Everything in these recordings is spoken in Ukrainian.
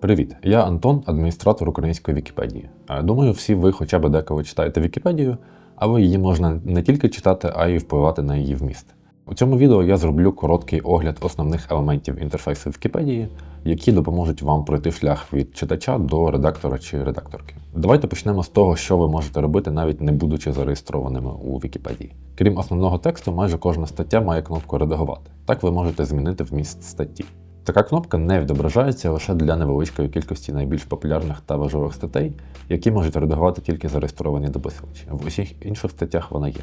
Привіт, я Антон, адміністратор української Вікіпедії. Е, Думаю, всі ви хоча б деколи читаєте Вікіпедію, але її можна не тільки читати, а й впливати на її вміст. У цьому відео я зроблю короткий огляд основних елементів інтерфейсу Вікіпедії, які допоможуть вам пройти шлях від читача до редактора чи редакторки. Давайте почнемо з того, що ви можете робити, навіть не будучи зареєстрованими у Вікіпедії. Крім основного тексту, майже кожна стаття має кнопку Редагувати. Так ви можете змінити вміст статті. Така кнопка не відображається лише для невеличкої кількості найбільш популярних та важливих статей, які можуть редагувати тільки зареєстровані дописувачі. В усіх інших статтях вона є.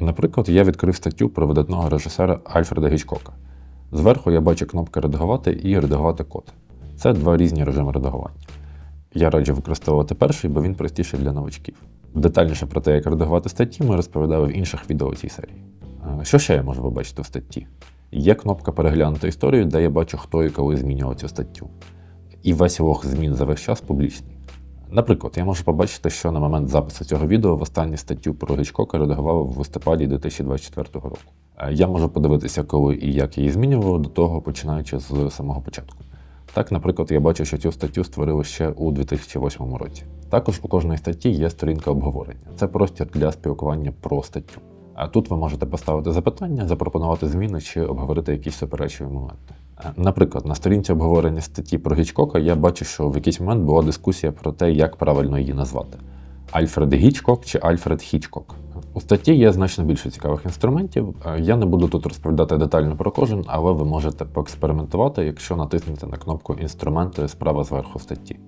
Наприклад, я відкрив статтю про видатного режисера Альфреда Гічкока. Зверху я бачу кнопки Редагувати і Редагувати код. Це два різні режими редагування. Я раджу використовувати перший, бо він простіший для новачків. Детальніше про те, як редагувати статті, ми розповідали в інших відео цій серії. Що ще я можу побачити в статті? Є кнопка переглянути історію, де я бачу, хто і коли змінював цю статтю. І весь лог змін за весь час публічний. Наприклад, я можу побачити, що на момент запису цього відео в останню статтю про Гічкока редагував в листопаді 2024 року. Е, Я можу подивитися, коли і як її змінював до того, починаючи з самого початку. Так, наприклад, я бачу, що цю статтю створили ще у 2008 році. Також у кожної статті є сторінка обговорення. Це простір для спілкування про статтю. Тут ви можете поставити запитання, запропонувати зміни чи обговорити якісь суперечливі моменти. Е, Наприклад, на сторінці обговорення статті про Гічкока я бачу, що в якийсь момент була дискусія про те, як правильно її назвати: Альфред Гічкок чи Альфред Хічкок. У статті є значно більше цікавих інструментів. Е, Я не буду тут розповідати детально про кожен, але ви можете поекспериментувати, якщо натиснете на кнопку Інструменти справа зверху статті.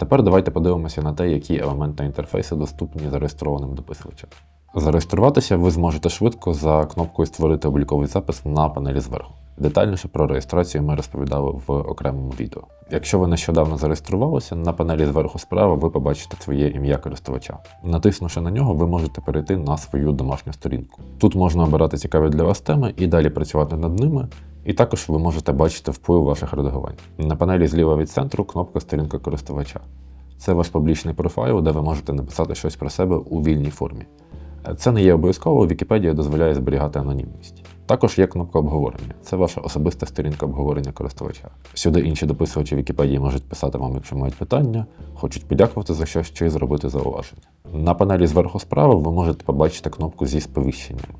Тепер давайте подивимося на те, які елементи інтерфейсу доступні зареєстрованим дописувачам. Зареєструватися ви зможете швидко за кнопкою Створити обліковий запис на панелі зверху. Детальніше про реєстрацію ми розповідали в окремому відео. Якщо ви нещодавно зареєструвалися, на панелі зверху справа ви побачите своє ім'я користувача. Натиснувши на нього, ви можете перейти на свою домашню сторінку. Тут можна обирати цікаві для вас теми і далі працювати над ними. І також ви можете бачити вплив ваших редагувань. На панелі зліва від центру кнопка Сторінка користувача. Це ваш публічний профайл, де ви можете написати щось про себе у вільній формі. Це не є обов'язково, Вікіпедія дозволяє зберігати анонімність. Також є кнопка обговорення. Це ваша особиста сторінка обговорення користувача. Сюди інші дописувачі Вікіпедії можуть писати вам, якщо мають питання, хочуть подякувати за щось чи зробити зауваження. На панелі зверху справа ви можете побачити кнопку зі сповіщеннями.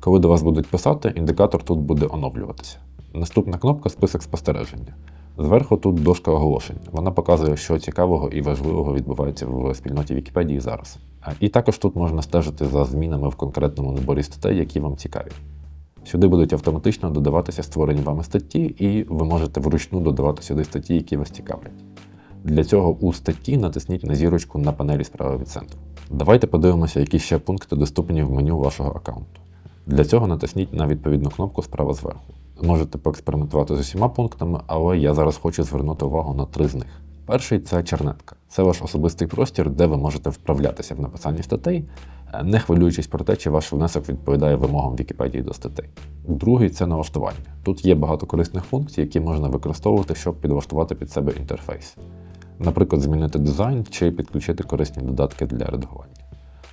Коли до вас будуть писати, індикатор тут буде оновлюватися. Наступна кнопка список спостереження. Зверху тут дошка оголошень. Вона показує, що цікавого і важливого відбувається в спільноті Вікіпедії зараз. І також тут можна стежити за змінами в конкретному наборі статей, які вам цікаві. Сюди будуть автоматично додаватися створені вами статті, і ви можете вручну додавати сюди статті, які вас цікавлять. Для цього у статті натисніть на зірочку на панелі справа від центру. Давайте подивимося, які ще пункти доступні в меню вашого аккаунту. Для цього натисніть на відповідну кнопку справа зверху. Можете поекспериментувати з усіма пунктами, але я зараз хочу звернути увагу на три з них. Перший це чернетка. Це ваш особистий простір, де ви можете вправлятися в написанні статей, е, не хвилюючись про те, чи ваш внесок відповідає вимогам Вікіпедії до статей. Другий це налаштування. Тут є багато корисних функцій, які можна використовувати, щоб підлаштувати під себе інтерфейс. Наприклад, змінити дизайн чи підключити корисні додатки для редагування.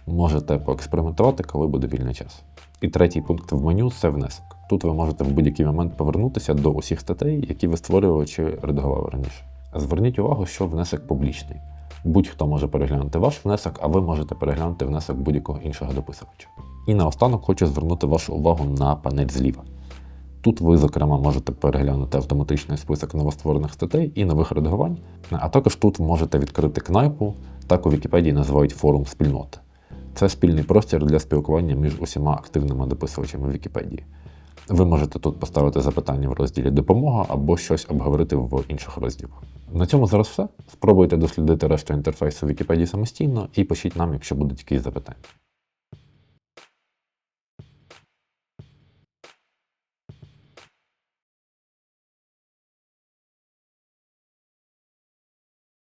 Можете поекспериментувати, коли буде вільний час. І третій пункт в меню це внесок. Тут ви можете в будь-який момент повернутися до усіх статей, які ви створювали чи редагували раніше. Зверніть увагу, що внесок публічний. Будь-хто може переглянути ваш внесок, а ви можете переглянути внесок будь-якого іншого дописувача. І наостанок хочу звернути вашу увагу на панель зліва. Тут ви, зокрема, можете переглянути автоматичний список новостворених статей і нових редагувань, а також тут можете відкрити кнайпу, так у Вікіпедії називають форум спільноти. Це спільний простір для спілкування між усіма активними дописувачами Вікіпедії. Ви можете тут поставити запитання в розділі Допомога або щось обговорити в інших розділах. На цьому зараз все. Спробуйте дослідити решту інтерфейсу Вікіпедії самостійно і пишіть нам, якщо будуть якісь запитання.